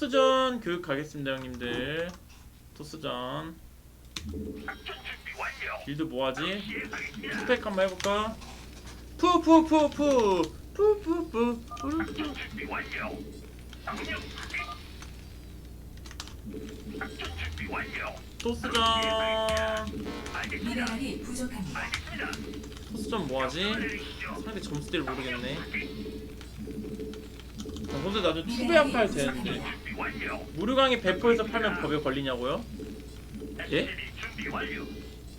토스전 교육 가겠습니다 형님들 토스전 빌드 뭐하지? 스펙 한번 해볼까? 푸푸푸푸 푸푸푸 푸푸 토스전 미네랄이 부족합니다. 토스전 뭐하지? 상대 점수대를 모르겠네 아, 근데 나중에 투배합 팔 되는데 무료강의 배포에서 팔면 법에 걸리냐고요? 예?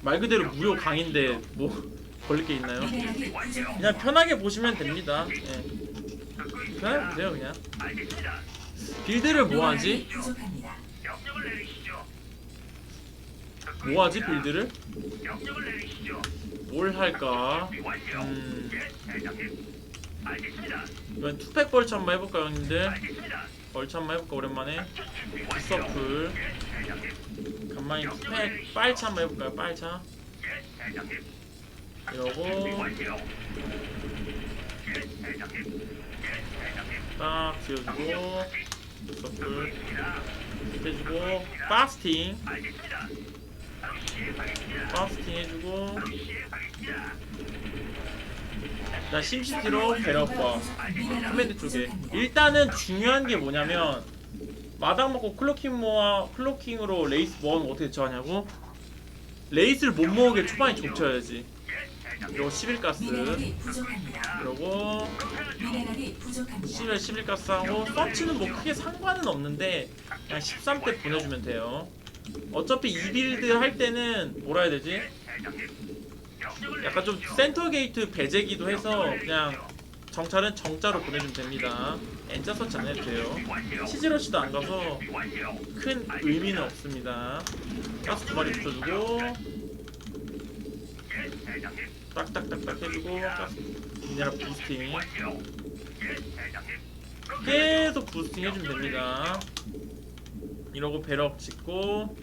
말 그대로 무료 강인데 뭐 걸릴 게 있나요? 그냥 편하게 보시면 됩니다. 예. 편하게 보세요 그냥. 빌드를 뭐 하지? 미네랄이 부족합니다. 뭐하지 빌드를? 뭘 할까? 음, 이번 투팩 벌처 한번 해볼까요 형님들? 벌처 한번 해볼까 오랜만에? 서플. 간만에 투팩 빨차 한번 해볼까요 빨차? 이러고. 딱 지어주고. 서플. 해주고. 파스팅. 파스팅 해주고 나 심시티로 배럭과 커맨드 쪽에 일단은 중요한 게 뭐냐면 마당 먹고 클로킹 모아 클로킹으로 레이스 모으면 어떻게 저하냐고 레이스를 못 모으게 초반에 족쳐야지 이러고 11가스 미네랄이 부족합니다. 그러고 미네랄이 부족합니다. 11, 11가스 하고 서치는 뭐 크게 상관은 없는데 그냥 13대 보내주면 돼요 어차피 이 빌드 할 때는 뭐라 해야 되지? 약간 좀 센터 게이트 배제기도 해서 그냥 정찰은 정자로 보내주면 됩니다. N자 서치 안 해도 돼요. 치즈러시도 안 가서 큰 의미는 없습니다. 가스 두 마리 붙여주고 딱딱딱딱 해주고 가스 미네랄 부스팅. 계속 부스팅 해주면 됩니다. 이러고 배럭 짓고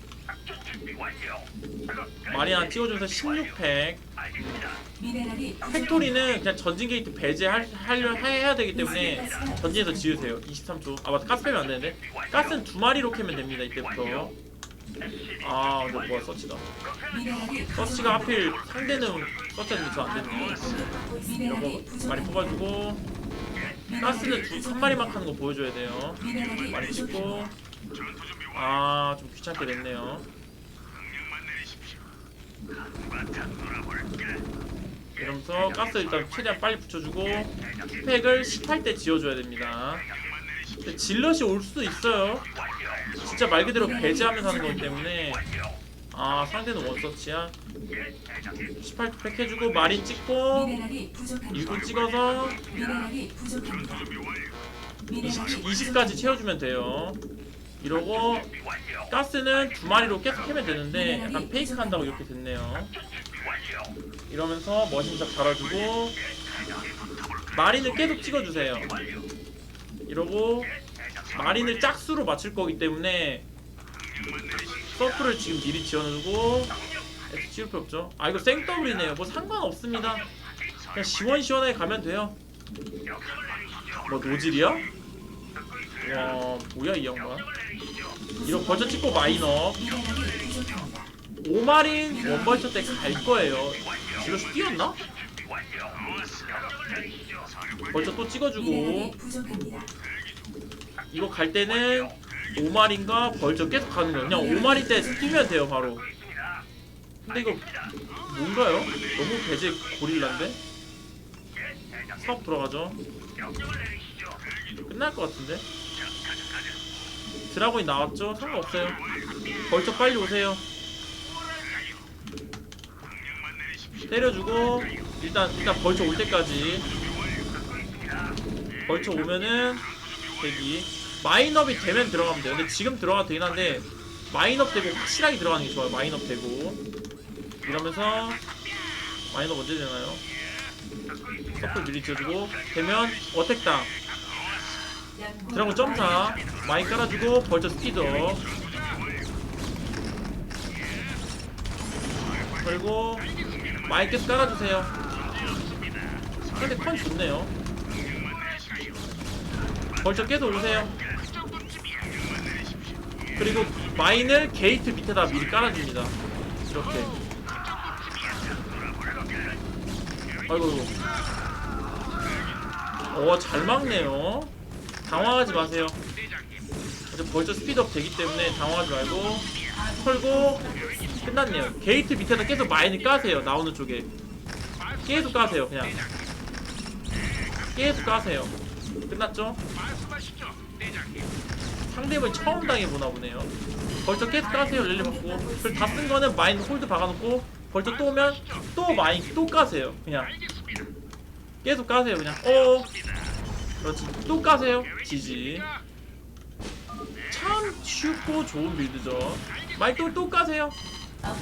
마리안 찍어주면서 16팩. 미네랄이 팩토리는 그냥 전진 게이트 배제하려 해야 되기 때문에 전진해서 지으세요. 23초 아 맞다. 가스 빼면 안 되는데? 가스는 두 마리로 캐면 됩니다 이때부터. 아 근데 뭐야 서치다. 서치가 하필 상대는 서치가 저안 됐네 미네랄이 이러고 많이. 뽑아주고 가스는 두, 한 마리만 하는 거 보여줘야 돼요. 많이 찍고. 아 좀 귀찮게 됐네요. 이러면서 가스 일단 최대한 빨리 붙여주고 팩을 18대 지어줘야 됩니다. 근데 질럿이 올 수도 있어요. 진짜 말 그대로 배제하면서 하는 거기 때문에 아 상대는 원서치야? 18팩 해주고 마린 찍고 미네랄이 부족합니다. 일군 찍어서 미네랄이 부족합니다. 20, 미네랄이 20까지 채워주면 돼요. 이러고 가스는 두 마리로 계속 캐면 되는데 약간 페이크 한다고 이렇게 됐네요. 이러면서 머신작 달아주고 마린을 계속 찍어주세요. 이러고 마린을 짝수로 맞출 거기 때문에 서프를 지금 미리 지어놓고 F 찍을 필요 없죠 아 이거 생더블이네요 뭐 상관없습니다 그냥 시원시원하게 가면 돼요 뭐 노질이야? 와 뭐야 이 양반 이거 벌써 찍고 마이너. 오마린 원벌처 때 갈 거예요 지금 뛰었나? 벌써 또 찍어주고. 이거 갈 때는 오마린과 벌써 계속 가는 거예요 그냥 오마린 때 뛰면 돼요 바로. 근데 이거 뭔가요? 너무 배제 고릴라인데? 사업 들어가죠? 끝날 것 같은데? 드라곤이 나왔죠? 상관없어요. 벌써 빨리 오세요. 때려주고 일단 일단 벌써 올 때까지. 벌써 오면은 대기 마인업이 되면 들어가면 돼요. 근데 지금 들어가도 되긴 한데 마인업 되고 확실하게 들어가는 게 좋아요. 마인업 되고. 이러면서 마인업 언제 되나요? 서플 미리 지어주고 되면 어택당. 드라곤 점사. 마인 깔아주고 벌써 스피더 그리고 마인 계속 깔아주세요. 근데 컨 좋네요. 벌써 계속 오세요 그리고 마인을 게이트 밑에다 미리 깔아줍니다. 이렇게. 아이고, 아이고. 어, 잘 막네요. 당황하지 마세요. 이제 벌써 스피드업 되기 때문에 당황하지 말고 털고 끝났네요. 게이트 밑에다 계속 마인을 까세요. 나오는 쪽에 계속 까세요. 그냥 계속 까세요. 끝났죠? 상대방이 처음 당해보나 보네요. 벌써 계속 까세요. 랠리 받고 그리고 다쓴 거는 마인 홀드 박아놓고 벌써 또 오면 또 마인 또 까세요. 그냥 계속 까세요. 그냥 어 그렇지 또 까세요. 지지 참 쉽고 좋은 빌드죠. 마인 또 또 까세요.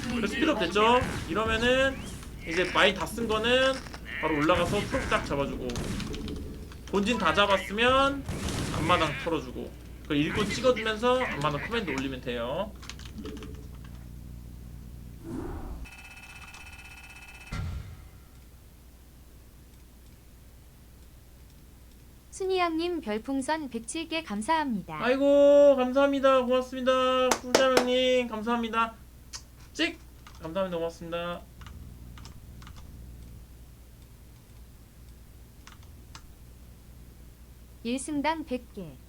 그래서 스피드업 됐죠? 이러면은 이제 마인 다 쓴 거는 바로 올라가서 프로딱 잡아주고 본진 다 잡았으면 앞마당 털어주고 그 일꾼 찍어주면서 앞마당 커맨드 올리면 돼요. 순이양님 별풍선 107개 감사합니다. 아이고 감사합니다 고맙습니다 후자명님 감사합니다 찍 감사합니다 고맙습니다 일승당 100개.